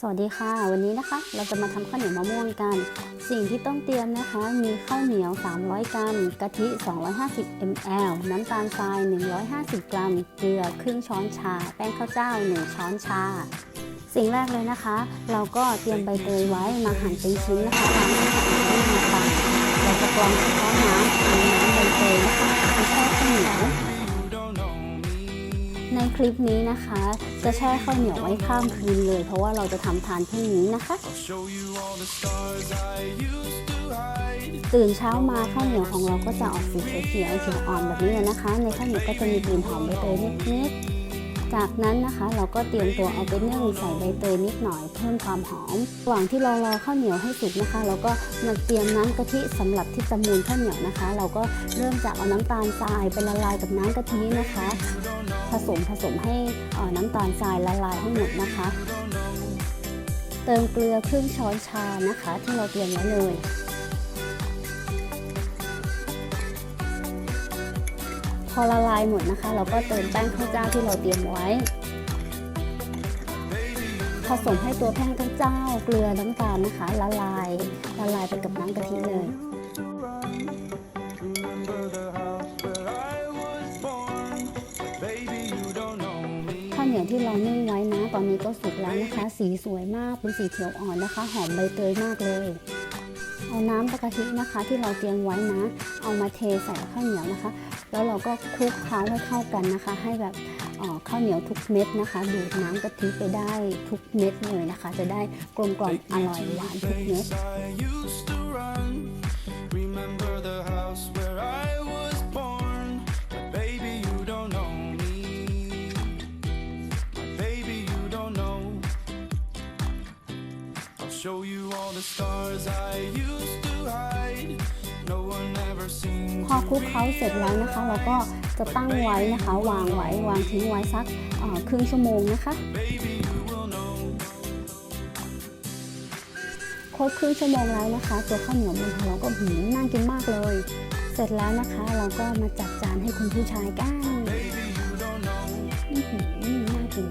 สวัสดีค่ะ วันนี้นะคะ เราจะมาทำข้าวเหนียวมะม่วงกัน สิ่งที่ต้องเตรียมนะคะ มีข้าวเหนียว 300 กรัมกะทิ 250 ml น้ำตาลทราย 150 กรัม เกลือครึ่งช้อนชา แป้งข้าวเจ้า 1 ช้อนชา สิ่งแรกเลยนะคะ เราก็เตรียมใบเตยไว้มาหั่นเป็นชิ้นนะคะตามที่เรามาตักเราจะกรองเฉพาะน้ำเอาน้ำใบเตยนะคะไปแช่ คลิปนี้นะคะ จะแช่ข้าวเหนียวไว้ข้ามคืนเลย เพราะว่าเราจะทำทานพรุ่งนี้นะคะ Show you all the stars I used to hide. ตื่นเช้ามาข้าวเหนียวของเราก็จะออกสีเขียวๆเขียวอ่อนแบบนี้เลยนะคะ ในข้าวเหนียวก็จะมีกลิ่นหอมใบเตยนิดๆ จากนั้นนะคะเราก็เตรียมตัวเอาไปนึ่งใส่ใบเตยนิดหน่อยเพิ่มความหอมระหว่างที่เรารอข้าวเหนียวให้สุกนะคะ เราก็มาเตรียมน้ำกะทิสำหรับที่จะมูนข้าวเหนียวนะคะ เราก็เริ่มจากเอาน้ำตาลทรายไปละลายกับน้ำกะทินะคะ ผสมผสมให้น้ำตาลทรายละลายให้หมดนะคะ เติมเกลือครึ่งช้อนชานะคะ ที่เราเตรียมไว้เลย อละลายหมดนะคะ เราก็เติมแป้งข้าวเจ้าที่เราเตรียมไว้ ผสมให้ตัวแป้งข้าวเจ้า เกลือน้ำตาลนะคะ ละลายละลายไปกับน้ำกะทิเลยข้าวเหนียวที่เรานึ่งไว้นะ ตอนนี้ก็สุกแล้วนะคะ สีสวยมากเป็นสีเขียวอ่อนนะคะ หอมใบเตยมากเลย เอาน้ำกะทินะคะ ที่เราเตรียมไว้นะ เอามาเทใส่ข้าวเหนียวนะคะ แล้วเราก็คลุกเคล้าให้เข้ากันนะคะ ให้แบบเอ่อข้าวเหนียวทุกเม็ดนะคะ ดูดน้ำกะทิไปได้ทุกเม็ดเลยนะคะ จะได้กลมกล่อมอร่อยหวานทุกเม็ด พอคลุกเคล้าเสร็จแล้วนะคะ เราก็จะตั้งไว้นะคะ วางไว้วางทิ้งไว้สักครึ่งชั่วโมงนะคะครบครึ่งชั่วโมงแล้วนะคะ ตัวข้าวเหนียวมันของเราก็หืมน่ากินมากเลย เสร็จแล้วนะคะ เราก็มาจัดจานให้คุณผู้ชายกันน่ากิน